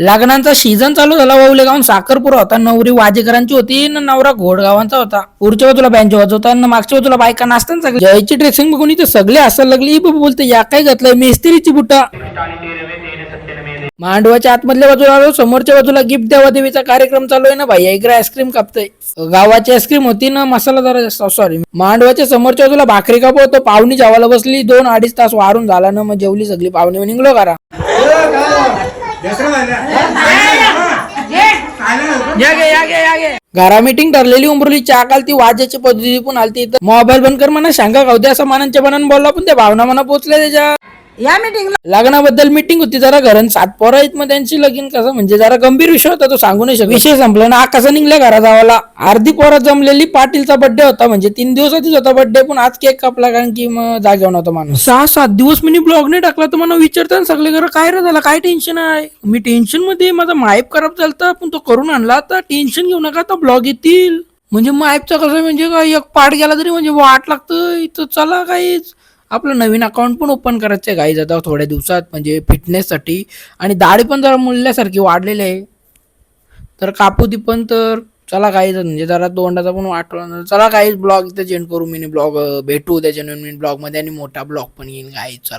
लग्नांचा season चालू झाला वावले गाव साखरपुरा होता नवरी वाजेकरांची होती न नवरा घोडगावांचा होता. पुढच्या बाजूला बँच वाजवता ना मागच्या बाजूला बायका नाचताना सगळी. जयची ड्रेसिंग बघून इथे सगळे असायला लागली "ई बाबा बोलते या काय घातलंय मेस्त्रीची बुटा. मांडवाच्या आतमधल्या बाजूला आलो समोरच्या बाजूला गिफ्ट द्यावा देवीचा कार्यक्रम चालू आहे ना भाई इकडे आईस्क्रीम कापतय. गावाची आईस्क्रीम होती ना मसाला जरा जास्त सॉरी मांडवाच्या समोरच्या बाजूला भाकरी काप होतो पाहुणी जेवायला बसली दोन अडीच तास वारून झाला ना मग जेवली सगळी पाहुणी निघलो करा या गे या गे या गे. घरा मीटिंग ठरलेली उमरली चहा कालती वाजाची पद्धती पण आलती. मोबाईल बंद कर म्हणा शांगा गाऊ दे असं मनांच्या मनान बोलला पण त्या भावना मना पोचल्या त्याच्या. या मीटिंगला लग्नाबद्दल मीटिंग होती जरा घरात सात पोरं आहेत मग त्यांची लगीन कसं? म्हणजे जरा गंभीर विषय होता तो सांगू नाही शकत. विषय संपला ना कसा निघल्या घरात जावाला अर्धी पोरं जमलेली पाटीलचा बर्थडे होता म्हणजे तीन दिवसातच होता बर्थडे पण आज केक कापला कारण की मग जागेवर नव्हता माणूस. सहा सात दिवस मी ब्लॉग नाही टाकला तर मला विचारताना सगळे घर काय रे झाला? काय टेन्शन आहे? मी टेन्शनमध्ये माझा माईप खराब झालता पण तो करून आणला आता. टेन्शन घेऊ नका आता ब्लॉग येतील. म्हणजे माईपचा कसं म्हणजे काय एक पाठ गेला तरी म्हणजे वाट लागतं इथं चला काहीच. आपलं नवीन अकाउंट पण ओपन करायचं आहे गाईज आता थोड्या दिवसात म्हणजे फिटनेससाठी आणि दाढी पण जरा मूल्यासारखी वाढलेली आहे. तर कापूती पण तर चला काहीच म्हणजे जरा दोंडाचा पण वाटलं चला काहीच ब्लॉग इथे जेंट करू. मी ब्लॉग भेटू त्याच्या नवीन ब्लॉगमध्ये आणि मोठा ब्लॉग पण येईल काहीच चला.